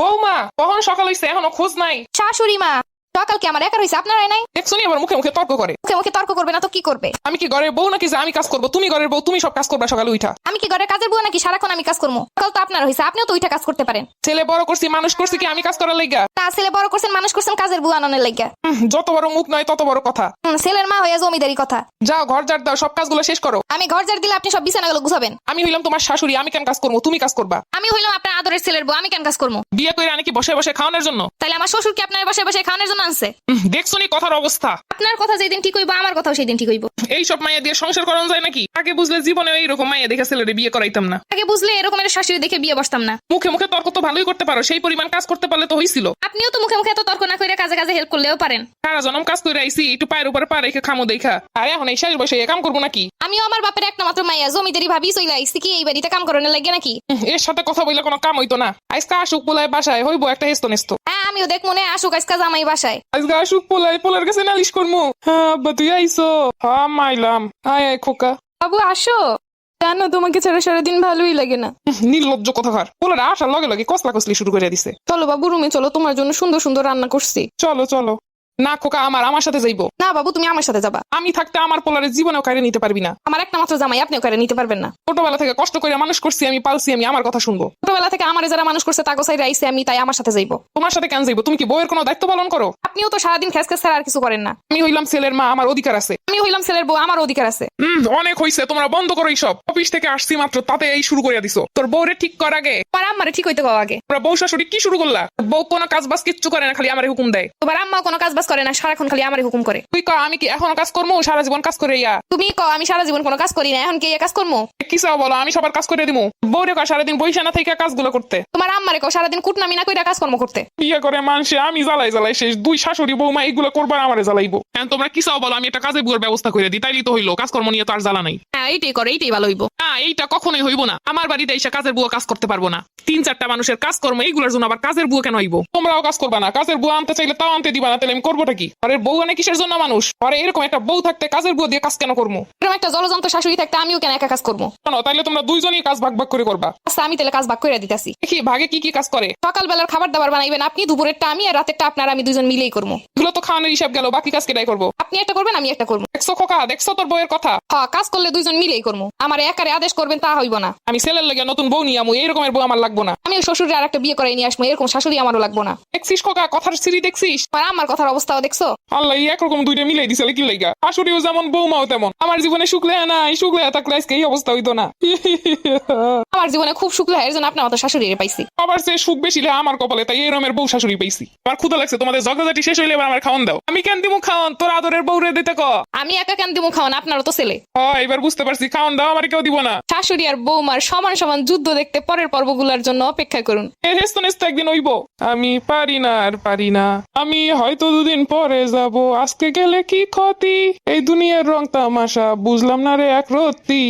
বৌমা কখন সকাল হইছে এখনও খোঁজ নাই? শাশুড়ি মা। সকাল কি আমার একা রয়েছে আপনারাই নাই? দেখছ নি আবার মুখে মুখে তর্ক করে। মুখে মুখে তর্ক করবে না তো কি করবে? আমি কি ঘরের বউ নাকি যে আমি কাজ করব? তুমি ঘরের বউ তুমি সব কাজ করবা সকালে উঠা আমি কি ঘরের কাজের বুয়া নাকি সারাক্ষণ আমি কাজ করব? সকাল তো আপনার হয়েছে আপনিও তো ওইটা কাজ করতে পারেন। ছেলে বড় করছি মানুষ করছি কি আমি কাজ করার লাইগা? তা ছেলে বড় করছেন মানুষ করছেন কাজের বুয়া আননের হুম, যত বড় মুখ নয় তত বড় কথা। ছেলের মা হয়ে জমিদারি কথা। যাও ঘর ঝাড় দাও সব কাজগুলো শেষ করো। আমি ঘর ঝাড় দিলে আপনি সব বিছানাগুলো গুছাবেন। আমি হইলাম তোমার শাশুড়ি আমি কেন কাজ করব? তুমি কাজ করবা। আমি হইলাম আপনার আদরের ছেলের বউ আমি কেন কাজ করব? বিয়ে করে আনি কি বসে বসে খাওয়ানোর জন্য? তাইলে আমার শ্বশুর কি আপনার বসে বসে খাওয়ানোর জন্য? হুম, দেখছ নি কথার অবস্থা? আপনার কথা যেদিন ঠিক হইব আমার কথাও সেই দিন ঠিক হইব। এই সব মাইয়া দিয়ে সংসার করানো যায় নাকি? আগে বুঝলে জীবনে এইরকম মাইয়া দেখে ছেলেরে বিয়ে করাইতাম না। আগে বুঝলে এরকম একটা শাশুড়ি দেখে বিয়ে বসতাম না। মুখে মুখে তর্ক তো ভালোই করতে পারো সেই পরিমাণ কাজ করতে পারলে তো হইছিল। আপনিও তো মুখে মুখে এত তর্ক না করে কাজে কাজে হেল্প করলেও পারেন। সারা জনম কাজ করে আইসি একটু পায়ের উপরে পা রেখে খামো দেখা। আর এখন এই শেষ বসে কাম করব নাকি? আমিও আমার বাপের একটা মাত্র মাইয়া জমিদারি ভাবি চলে আইসি কি এই বাড়িতে কাম করানোর লাগে নাকি? এর সাথে কথা বললে কোনো কাম হইতো না। আজকে আসুক পোলায় বাসায় হইবো একটা হেস্ত নেস্ত হ্যাঁ আমিও দেখ মনে আসুক আজকে জামাই বাসায়। আজকে আসুক পোলায় পোলার কাছে নালিশ করমু। হ্যাঁ আব্বা তুই আইসো। হ্যাঁ মাইলাম আয় আয় খোকা। বাবু আসো। জানো তোমাকে ছাড়া সারাদিন ভালোই লাগে না। নির্লজ্জ কথাকার পোলার আসার লগে লগে কসলা কসলি শুরু করে দিছে। চলো বাবু রুমে চলো তোমার জন্য সুন্দর সুন্দর রান্না করছি। চলো চলো। না খোকা আমার আমার সাথে যাইবো। না বাবু তুমি আমার সাথে যাবা। আমি থাকতে আমার পোলারের জীবনেও কারে নিতে পারবি না। আমার একটা মাত্র জামাই আপনিও করে নিতে পারবেন না। ছোটবেলা থেকে কষ্ট করে মানুষ করছি আমি পালছি আমি আমার কথা শুনব। ছোটবেলা থেকে আমার যারা মানুষ করছে তাকে সাইড আইসে আমি তাই আমার সাথে যাইবো। তোমার সাথে কেন যাইবো? তুমি কি বউয়ের কোনো দায়িত্ব পালন করো? আপনিও তো সারাদিন খেস খেস ছাড়া আর কিছু করেন না। আমি হইলাম ছেলের মা আমার অধিকার আছে। আমি হইলাম ছেলের বউ আমার অধিকার আছে। হুম অনেক হইছে তোমরা বন্ধ করো সব অফিস থেকে আসছি মাত্র তাতে এই শুরু করে দিছো। তোর বউরে ঠিক কর আগে। তোমার আম্মারে ঠিক হইতে কও আগে। তোমরা বউ শাশুড়ি কি শুরু করলা? বউ কোনো কাজ বাজ কিচ্ছু করে না খালি আমার হুকুম দেয়। তোমার আম্মা কোনো কাজ বাজ করে না সারাক্ষণ খালি আমারে হুকুম করে। তুই ক আমি কি এখনও কাজ করব সারা জীবন কাজ করে ইয়া? তুমি কও আমি সারা জীবন কোনো কাজ করি না এখন কি কাজ করব কি চাও বলো আমি সবার কাজ করে দিমু। বউরে কয় সারাদিন বইসা না থেকে কাজগুলো করতে। তোমার আম্মারে কও সারাদিন কুটনামি না কইরা কাজকর্ম করতে। বিয়ে করে মানুষে আমি জ্বালাই জ্বালাই শেষ। দুই শাশুড়ি বৌমা এগুলো করবার আমারে জ্বালাইবো। হ্যাঁ তোমরা কি চাও বলো আমি একটা কাজে বুয়ার ব্যবস্থা করে দিই তাইলে তো হইল কাজকর্ম নিয়ে তো আর জ্বালা নাই। এইটাই করে এইটাই ভালো হইব। না এইটা কখনোই হইব না। আমার বাড়িতে এসে কাজের বুয়া কাজ করতে পারব না। তিন চারটা মানুষের কাজকর্ম এইগুলোর জন্য আবার কাজের বুয়া কেন হইব? তোমরাও কাজ করবা না। কাজের বুয়া আনতে চাইলে তাও আনতে দিবা না। তাহলে আমি করবোটা কি? আরে বউ আনে কিসের জন্য মানুষ? আরে এরকম একটা বউ থাকতে কাজের বুয়া দিয়ে কাজ কেন করব এরকম একটা জলযন্ত্র শাশুড়ি থাকতে আমিও কেন একা কাজ করব? শোনো তাইলে তোমরা দুইজনই কাজ ভাগ ভাগ করে করবা। আচ্ছা আমি তাহলে কাজ ভাগ করে দিতেছি। দেখি ভাগে কি কি কাজ করে? সকালবেলার খাবার দাবার বানাইবেন আপনি দুপুরেরটা আমি আর রাতেরটা আপনার আমি দুজন মিলেই করব। এগুলো তো খাওয়ানোর হিসাব গেল বাকি কাজ কেটাই করব? আপনি একটা করবেন আমি একটা করব। দেখছ খোকা দেখছ তোর বউয়ের কথা? হ্যাঁ কাজ করলে দুইজন মিলেই করব আমার একারে আদেশ করবেন তা হইব না। আমি ছেলের লেগে নতুন বউ নিয়ে আমু এইরকমের বউ আমার লাগবো না। আমি ওই শ্বশুরে আর একটা বিয়ে করে নিয়ে আসব এরকম শাশুড়ি আমারও লাগবো না। দেখছিস খোকা কথার সিঁড়ি দেখছিস? আর আমার কথার অবস্থাও দেখছ? আল্লাহ একরকম দুইটা মিলাই দিছে কি লাইগা শাশুড়িও যেমন বৌমাও তেমন। আমার জীবনে শুক্লে নাই শুক্লে থাকলে আজকে এই অবস্থা হইতো না। আমার জীবনে খুব সুখ লাগে এর জন্য আপনার মতো শাশুড়ি পাইছি। আবার সে সুখ বেশি আমার কপালে তাই এই রমের বউ শাশুড়ি পাইছি। আমার ক্ষুদা লাগছে তোমাদের ঝগড়াঝাটি শেষ হইলে এবার আমার খাওয়ান দাও। আমি কেন দিমু খাওয়ান? তোর আদরের বউরে দিতে ক? আমি একা কেন দিমু খাওয়ান? আপনারও তো ছেলে। হয় এবার বুঝতে পারছি খাওন দাও আমার কেউ দিব না। শাশুড়ি আর বৌমার সমান সমান যুদ্ধ দেখতে পরের পর্বগুলোর জন্য অপেক্ষা করুন। হেস্ত নেস্ত একদিন হইব। আমি পারি না আর পারি না। আমি হয়তো দুদিন পরে যাব। আজকে গেলে কি ক্ষতি? এই দুনিয়ার রং তামাশা বুঝলাম না রে এক রত্তি।